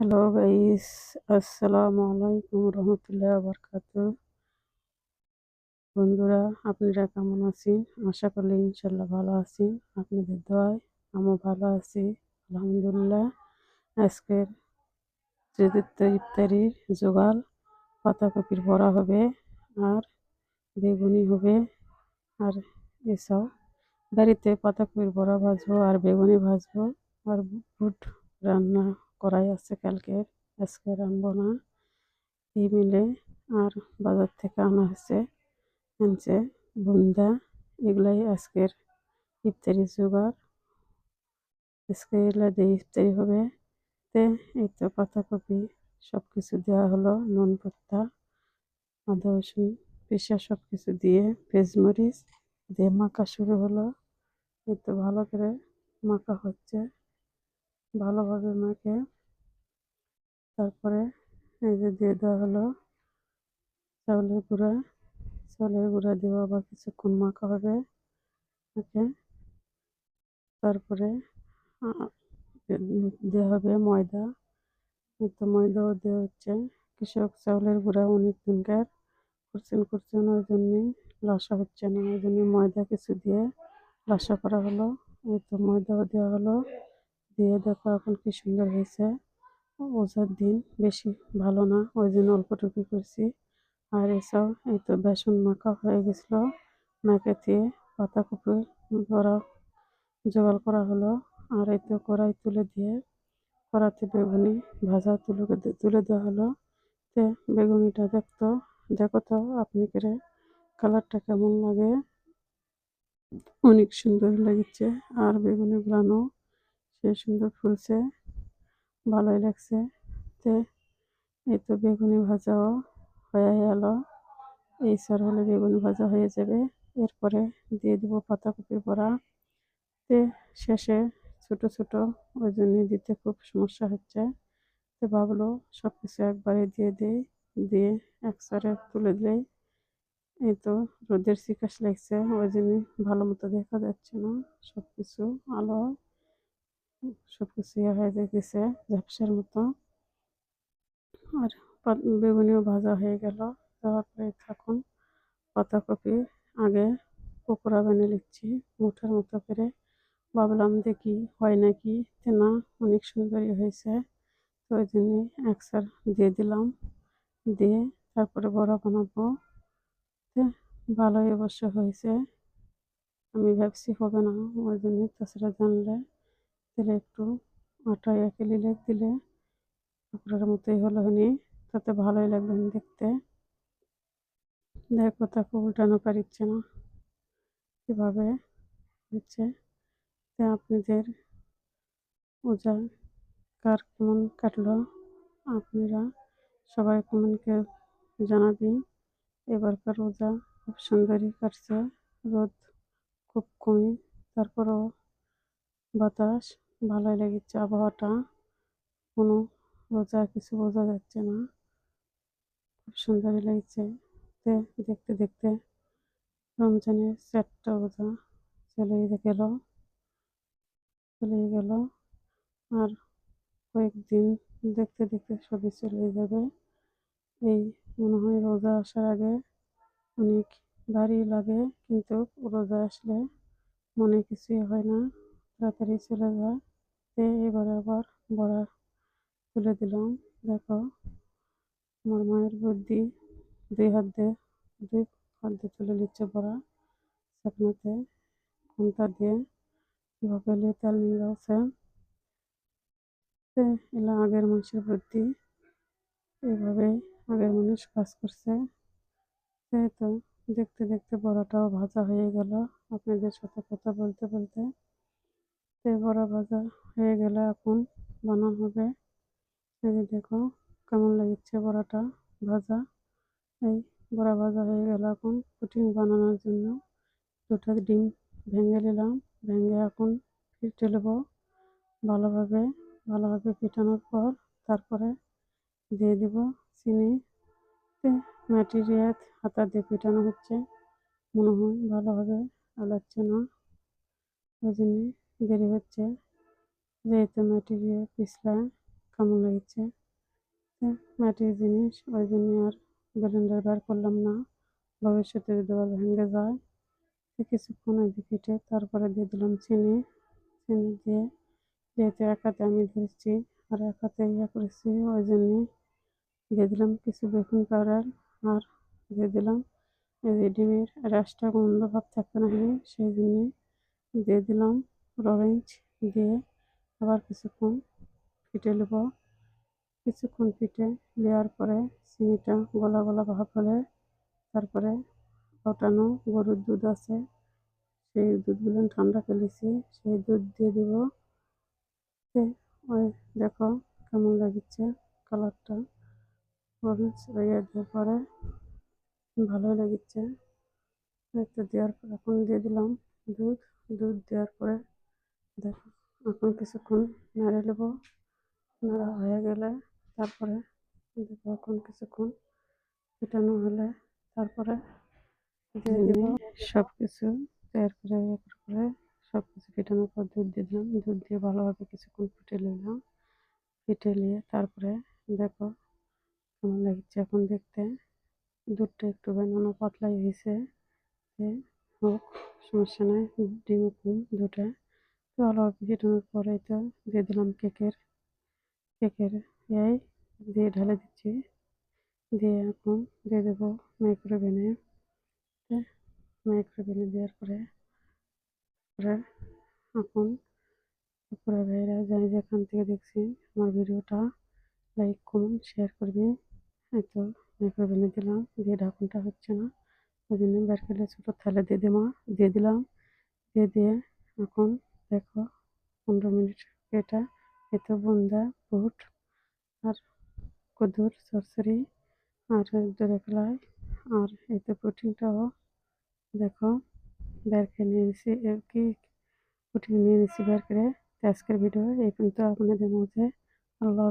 Hello guys, আসসালামু আলাইকুম রহমতুল্লাহ বরকাত বন্ধুরা, আপনারা কেমন আছেন? আশা করলে ইনশাল্লাহ ভালো আছেন। আপনাদের দোয়ায় আমিও ভালো আছি, আলহামদুলিল্লাহ। আজকের চতুর্থ ইফতারির জোগাল, পাতাকপির বড়া হবে আর বেগুনি হবে আর এসব। বাড়িতে পাতাকপির বড়া ভাজবো আর বেগুনি ভাজবো আর বুট রান্না করাই আছে কালকের আজকে রানবো না। এই মিলে আর বাজার থেকে আনা হয়েছে, আনছে বুন্দা। এগুলাই আজকের ইফতারি জোগাড়। আজকে এগুলা দিয়ে ইফতারি হবে। তে এই তো পাতাকপি সব কিছু দেওয়া হলো, নুন পাত্তা আদা, রসুন পেশা সব কিছু দিয়ে পেঁচমরিচ দিয়ে মাখা শুরু হলো। এই তো ভালো করে মাখা হচ্ছে। ভালোভাবে মাখে তারপরে এই যে দিয়ে দেওয়া হলো চাউলের গুঁড়া। চাউলের গুঁড়া দেওয়া আবার কিছুক্ষণ মাখা হবে ওকে তারপরে দেওয়া হবে ময়দা। তো ময়দাও দেওয়া হচ্ছে। কৃষক চাউলের গুঁড়া অনেক দিনকার করছেন করছেন, ওই জন্যে লাসা হচ্ছে না। ওই জন্য ময়দা কিছু দিয়ে লাসা করা হলো। এই তো ময়দাও দেওয়া হলো। দিয়ে দেখো এখন কি সুন্দর হয়েছে। ওজার দিন বেশি ভালো না, ওই জন্য অল্প অল্পটুকু করছি। আর এসব এই তো বেসন মাখা হয়ে গেছিল। মাকে দিয়ে পাতাকপি বড়া জোগাড় করা হলো। আর এই তো কড়াই তুলে দিয়ে কড়াতে বেগুনি ভাজা তুলে তুলে দেওয়া হলো। তে বেগুনিটা দেখতো, দেখো তো আপনি করে কালারটা কেমন লাগে। অনেক সুন্দর লাগছে। আর বেগুনি গুলানো সে সুন্দর ফুলছে, ভালোই লাগছে। তে, এই তো বেগুনি ভাজাও হয়ে গেল এই সার হলে বেগুনি ভাজা হয়ে যাবে। এরপরে দিয়ে দিব পাতাকপি পরা তে, শেষে ছোট ছোট ওই জন্য দিতে খুব সমস্যা হচ্ছে। তো ভাবলো সব কিছু একবারে দিয়ে দেই, দিয়ে একসারে তুলে দেয় এই তো রোদের শিকাশ লাগছে। ওই জন্য ভালো মতো দেখা যাচ্ছে না। সব কিছু আলো। সব কিছু ইয়ে হয়ে গেছে, ঝাপসার মতো। আর বেগুনিও ভাজা হয়ে গেল। দেওয়ার পরে থাকুন, পাতাকপি আগে পকোড়া বানিয়ে নিচ্ছি। মুঠার মতো করে। ভাবলাম দেখি হয় নাকি? না অনেক সুন্দরই হয়েছে। তো ওই জন্যে একসার দিয়ে দিলাম। দিয়ে তারপরে বড়া বানাবো। ভালোই অবশ্য হয়েছে। আমি ভাবছি হবে না, ওই জন্য তাছাড়া জানলে। দিলে একটু আটা একে লিলে দিলে পকোড়ার মতোই হলো হনি তাতে ভালোই লাগল দেখতে। দেখো তাকে উল্টানো পারিচ্ছে না। কীভাবে হচ্ছে? আপনাদের ওজা কার কেমন কাটলো? আপনারা সবাই কমেন্টকে জানাবেন এবারকার রোজা খুব সুন্দরই কাটছে। রোদ খুব কমই। তারপরও বাতাস। ভালোই লেগেছে আবহাওয়াটা। কোনো রোজা, কিছু বোঝা যাচ্ছে না। খুব সুন্দরই লাগছে। দেখতে দেখতে রমজানের চারটা বোঝা চলে গেল। চলে গেল। আর কয়েকদিন দেখতে দেখতে সবই চলে যাবে। এই মনে হয় রোজা আসার আগে অনেক ভারী লাগে, কিন্তু রোজা আসলে মনে কিছুই হয় না। তাড়াতাড়ি চলে যায় তে এবারে আবার বড়া তুলে দিলাম। দেখো, আমার মায়ের বুদ্ধি দুই হাত দিয়ে, দুই হাত দিয়ে তুলে নিচ্ছে বড়া সেখানেতে কোনটা দিয়ে কীভাবে লেতাল নিয়ে যাচ্ছে। এলা আগের মানুষের বুদ্ধি। এইভাবে আগের মানুষ কাজ করছে। তো দেখতে দেখতে বড়াটাও ভাজা হয়ে গেল। আপনাদের সাথে কথা বলতে বলতে তো বড়া ভাজা হয়ে গেলে এখন বানানো হবে। এই দেখো, কেমন লাগছে বড়াটা ভাজা? এই বড়া ভাজা হয়ে গেল এখন পুটিং বানানোর জন্য। দুটো ডিম ভেঙে নিলাম, ভেঙে এখন ফিটে নেব ভালোভাবে। ভালোভাবে ফেটানোর পর তারপরে দিয়ে দেব চিনি। ম্যাটেরিয়াল হাতা দিয়ে ফেটানো হচ্ছে। মনে হয় ভালোভাবে আলাচ্ছে না। ওই জন্যে দেরি হচ্ছে। যেহেতু ম্যাটেরিয়াল পিছলা কেমন লাগছে মাটির জিনিস ওই জন্য আর ব্লেন্ডার বার করলাম না। ভবিষ্যতে যদি আবার ভেঙে যায় কিছুক্ষণ ওই ফিটে তারপরে দিয়ে দিলাম চিনি। চিনি দিয়ে যেহেতু এক হাতে আমি ধরছি আর এক হাতে ইয়ে করেছি, ওই জন্যে দিয়ে দিলাম কিছু বেকিং পাউডার আর দিয়ে দিলাম এই যে ডিমের রাসটা গন্ধ ভাব থাকবে না সেই জন্যে দিয়ে দিলাম। অরেঞ্জ দিয়ে আবার কিছুক্ষণ ফিটে নেব কিছুক্ষণ ফিটে নেওয়ার পরে চিনিটা গলা গলা ভাব হলে তারপরে ফটানো গরুর দুধ আছে, সেই দুধগুলো ঠান্ডা ফেলেছি সেই দুধ দিয়ে দেব। ওই দেখো কেমন লাগছে কালারটা। অরেঞ্জ ইয়ে দেওয়ার পরে ভালোই লাগছে। একটু দেওয়ার পর এখন দিয়ে দিলাম দুধ। দুধ দেওয়ার পরে দেখো এখন কিছুক্ষণ নেড়ে নেব নাড়া হয়ে গেলে তারপরে দেখো এখন কিছুক্ষণ ফেটানো হলে তারপরে দিয়ে দিব সব কিছু তৈরি করে করে সব কিছু ফেটানোর পর দুধ দিয়ে দিলাম দুধ দিয়ে ভালোভাবে কিছুক্ষণ ফুটে নিলাম ফুটে নিয়ে তারপরে দেখো কেমন লাগছে এখন দেখতে দুধটা একটু বানানো পাতলাই হয়েছে হোক সমস্যা নাই ডিম দুটা ভালোভাবে ফেটানোর পরে তো দিয়ে দিলাম কেকের কেকের এই দিয়ে ঢেলে দিচ্ছি। দিয়ে এখন দিয়ে দেবো মাইক্রোওভেনে মাইক্রোভেনে দেওয়ার পরে পরে এখন উপরে ভাইরা যাই যেখান থেকে দেখছি আমার ভিডিওটা লাইক কমেন্ট শেয়ার করবে। এই তো মাইক্রোওভেনে দিলাম, দিয়ে ঢাকনটা হচ্ছে না। ওই জন্য বের করলে ছোটো থালে দিয়ে দিমা দিয়ে দিলাম। দিয়ে দিয়ে এখন দেখো, পনেরো মিনিট এটা, এতো বুন্দা, বুট, আর কদুর সরসরি আর দূরে ফেলায় আর এতে পুটিংটাও দেখো, বের করে নিয়ে নিয়েছি কি পুটিং নিয়ে নিয়েছি বের করে, আজকের ভিডিও এই কিন্তু আপনাদের মধ্যে আল্লাহ